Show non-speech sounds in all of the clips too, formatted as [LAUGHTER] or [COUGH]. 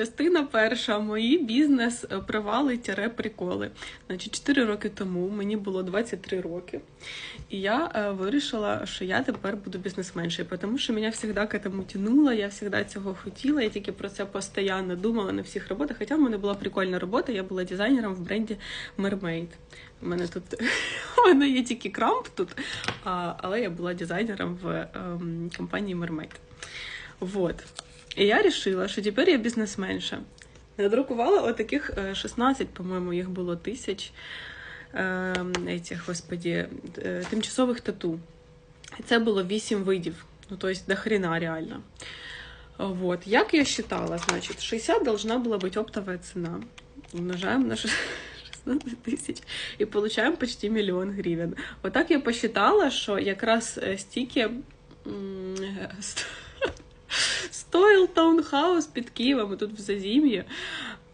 Частина перша. Мої бізнес е, провали тире приколи. Значить, 4 роки тому мені було 23 роки, і я е, вирішила, що я тепер буду бізнесменшою, тому що мене завжди к этому тянуло, я завжди цього хотіла. Я тільки про це постійно думала на всіх роботах. Хоча в мене була прикольна робота, я була дизайнером в бренді Mermaid. У мене тут [LAUGHS] у мене є тільки крамп тут, але я була дизайнером в ем, компанії Mermaid. Вот. І я вирішила, що тепер я бізнесменша. Надрукувала отаких е, 16, по-моєму, їх було тисяч е, этих, господі, е, тимчасових тату. І це було 8 видів. Ну, тобто до хрена реально. Вот. Як я считала, значит, 60 должна была быть оптовая цена. Умножаем на 16 тисяч [LAUGHS] і получаем почти мільйон гривень. Отак я посчитала, що якраз е, стоїл таунхаус під Києвом, тут в Зазім'ї.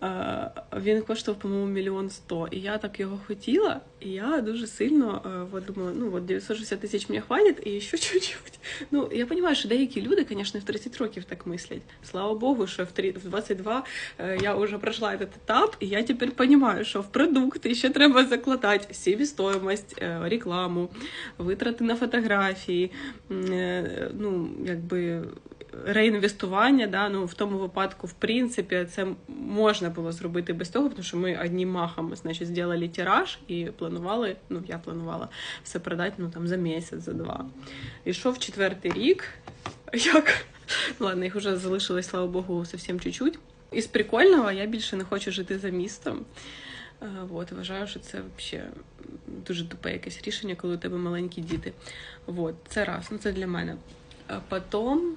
Е, Він коштував, по-моєму, мільйон сто. І я так його хотіла, і я дуже сильно е, от думала, ну от 960 тисяч мені хватить, і ще [LAUGHS] чуть-чуть. Ну, я розумію, що деякі люди, звісно, в 30 років так мислять. Слава Богу, що в 22 е, я вже пройшла этот етап, і я тепер розумію, що в продукти ще треба закладати себестоїмость, е, рекламу, витрати на фотографії, ну, якби реінвестування, да, ну, в тому випадку, в принципі, це можна було зробити без того, тому що ми одним махом, значить, зробили тираж і планували, ну, я планувала все продати, ну, там, за місяць, за два. Ішов четвертий рік, як, [LAUGHS] ладно, їх вже залишилось, слава Богу, зовсім чуть-чуть. Із прикольного я більше не хочу жити за містом. Е, Вот, вважаю, що це взагалі дуже тупе якесь рішення, коли у тебе маленькі діти. Вот, це раз, ну це для мене. А потім